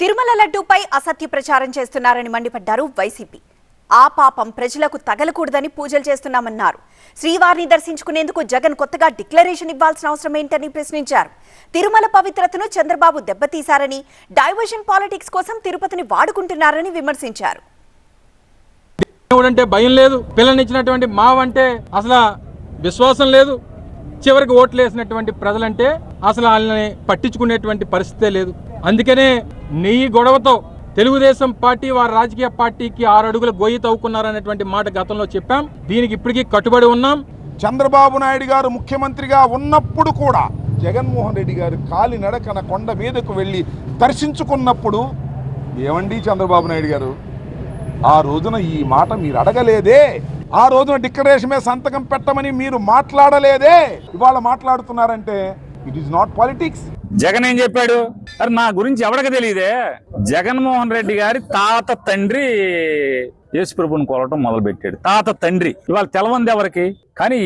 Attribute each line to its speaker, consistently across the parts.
Speaker 1: తిరుమల లడ్డూపై అసత్య ప్రచారం చేస్తున్నారని మండిపడ్డారు వైసీపీ. ఆ పాపం ప్రజలకు తగలకూడదని పూజలు చేస్తున్నామన్నారు. శ్రీవారిని దర్శించుకునేందుకు జగన్ కొత్తగా డిక్లరేషన్ ఇవ్వాల్సిన అవసరం ఏంటని ప్రశ్నించారు. తిరుమల పవిత్రతను చంద్రబాబు దెబ్బతీశారని డైవర్షన్ పాలిటిక్స్ కోసం తిరుపతిని వాడుకుంటున్నారని విమర్శించారు.
Speaker 2: అంటే భయం లేదు పిల్లనిచ్చినటువంటి మావంటే అసలు విశ్వాసం లేదు. చివరికి ఓట్లు వేసినటువంటి ప్రజలంటే అసలు వాళ్ళని పట్టించుకునేటువంటి పరిస్థితే లేదు. అందుకనే నీ గొడవతో తెలుగుదేశం పార్టీ వారి రాజకీయ పార్టీకి ఆరు అడుగుల గొయ్యి తవ్వుకున్నారనేటువంటి మాట గతంలో చెప్పాం. దీనికి ఇప్పటికీ కట్టుబడి ఉన్నాం.
Speaker 3: చంద్రబాబు నాయుడు గారు ముఖ్యమంత్రిగా ఉన్నప్పుడు కూడా జగన్మోహన్ రెడ్డి గారు కాలినడకన కొండ మీదకు వెళ్ళి దర్శించుకున్నప్పుడు ఏమండి చంద్రబాబు నాయుడు గారు? ఆ రోజున ఈ మాట మీరు అడగలేదే. ఆ రోజున డిక్లరేషన్ మీద సంతకం పెట్టమని మీరు మాట్లాడలేదే. ఇవాళ మాట్లాడుతున్నారంటే it is not politics
Speaker 4: Jagan ఏం చెప్పాడు? అరే నా గురించి ఎవరికి తెలియదే? జగన్మోహన్ రెడ్డి గారి తాత తండ్రి యేసుప్రభుని కొలవటం మొదలు పెట్టాడు తాత తండ్రి. ఇవాళ తెలవంది ఎవరికి? కానీ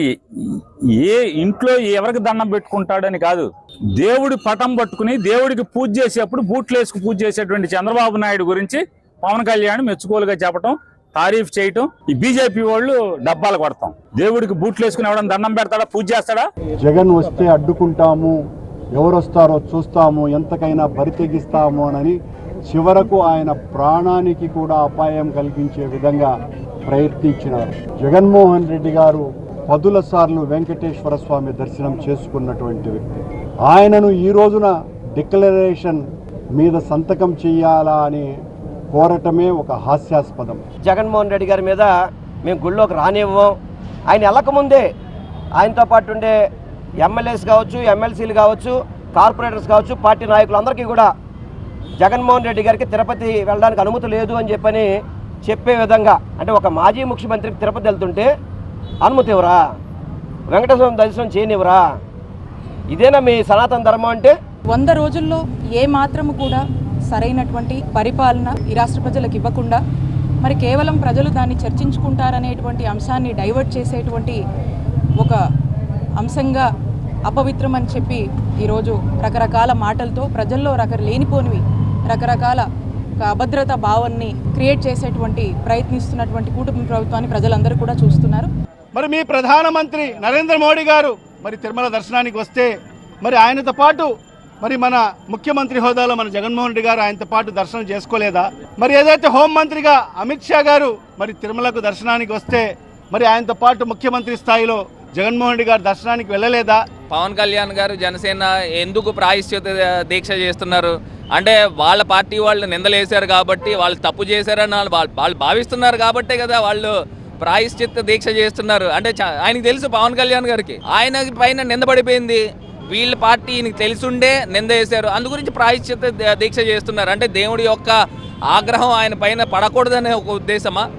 Speaker 4: ఏ ఇంట్లో ఎవరికి దండం పెట్టుకుంటాడని కాదు. దేవుడి పటం పట్టుకుని దేవుడికి పూజ చేసేప్పుడు బూట్లేసుకు పూజ చేసేటువంటి చంద్రబాబు నాయుడు గురించి పవన్ కళ్యాణ్ మెచ్చుకోలుగా చెప్పటం తారీఫ్ చేయటం ఈ బీజేపీ వాళ్ళు డబ్బాలు కొడతాం. దేవుడికి బూట్లు వేసుకుని ఎవడన్నా దండం పెడతాడా? పూజ చేస్తాడా?
Speaker 5: జగన్ వస్తే అడ్డుకుంటాము. ఎవరు వస్తారో చూస్తాము ఎంతకైనా బరితెగిస్తాము అని చివరకు ఆయన ప్రాణానికి కూడా అపాయం కలిగించే విధంగా ప్రయత్నించినారు. జగన్మోహన్ రెడ్డి గారు పదుల సార్లు వెంకటేశ్వర స్వామి దర్శనం చేసుకున్నటువంటి వ్యక్తి. ఆయనను ఈ రోజున డిక్లరేషన్ మీద సంతకం చేయాలా అని కోరటమే ఒక హాస్యాస్పదం.
Speaker 6: జగన్మోహన్ రెడ్డి గారి మీద మేము గుళ్ళోకి రానివ్వం. ఆయన వెళ్ళకముందే ఆయనతో పాటు ఉండే ఎమ్మెల్యేస్ కావచ్చు ఎమ్మెల్సీలు కావచ్చు కార్పొరేటర్స్ కావచ్చు పార్టీ నాయకులందరికీ కూడా జగన్మోహన్ రెడ్డి గారికి తిరుపతి వెళ్ళడానికి అనుమతి లేదు అని చెప్పని చెప్పే విధంగా అంటే ఒక మాజీ ముఖ్యమంత్రికి తిరుపతి వెళ్తుంటే అనుమతి ఇవ్వరా? వెంకటేశ్వర దర్శనం చేయనివ్వరా? ఇదేనా మీ సనాతన ధర్మం అంటే?
Speaker 7: వంద రోజుల్లో ఏ మాత్రము కూడా సరైనటువంటి పరిపాలన ఈ రాష్ట్ర ప్రజలకు ఇవ్వకుండా మరి కేవలం ప్రజలు దాన్ని చర్చించుకుంటారనేటువంటి అంశాన్ని డైవర్ట్ చేసేటువంటి ఒక అంశంగా అపవిత్రం అని చెప్పి ఈరోజు రకరకాల మాటలతో ప్రజల్లో రక లేనిపోనివి రకరకాల ఒక అభద్రత భావాన్ని క్రియేట్ చేసేటువంటి ప్రయత్నిస్తున్నటువంటి కూటమి ప్రభుత్వాన్ని ప్రజలందరూ కూడా చూస్తున్నారు.
Speaker 8: మరి మీ ప్రధానమంత్రి నరేంద్ర మోడీ గారు మరి తిరుమల దర్శనానికి వస్తే మరి ఆయనతో పాటు మరి మన ముఖ్యమంత్రి హోదాలో మన జగన్మోహన్ రెడ్డి గారు ఆయనతో పాటు దర్శనం చేసుకోలేదా? మరి ఏదైతే హోంమంత్రిగా అమిత్ షా గారు మరి తిరుమలకు దర్శనానికి వస్తే మరి ఆయనతో పాటు ముఖ్యమంత్రి స్థాయిలో జగన్మోహన్ రెడ్డి గారు దర్శనానికి వెళ్ళలేదా?
Speaker 9: పవన్ కళ్యాణ్ గారు జనసేన ఎందుకు ప్రాయశ్చిత దీక్ష చేస్తున్నారు? అంటే వాళ్ళ పార్టీ వాళ్ళు నిందలేశారు కాబట్టి వాళ్ళు తప్పు చేశారని వాళ్ళు వాళ్ళు- వాళ్ళు భావిస్తున్నారు కాబట్టే కదా వాళ్ళు ప్రాయశ్చిత్త దీక్ష చేస్తున్నారు. అంటే చ- ఆయనకి తెలుసు పవన్ కళ్యాణ్ గారికి. ఆయన పైన నిందపడిపోయింది వీళ్ళ పార్టీ ఈయనకి నింద వేశారు అందు గురించి ప్రాయశ్చిత్త దీక్ష చేస్తున్నారు. అంటే దేవుడి యొక్క ఆగ్రహం ఆయన పైన పడకూడదనే ఒక ఉద్దేశమా?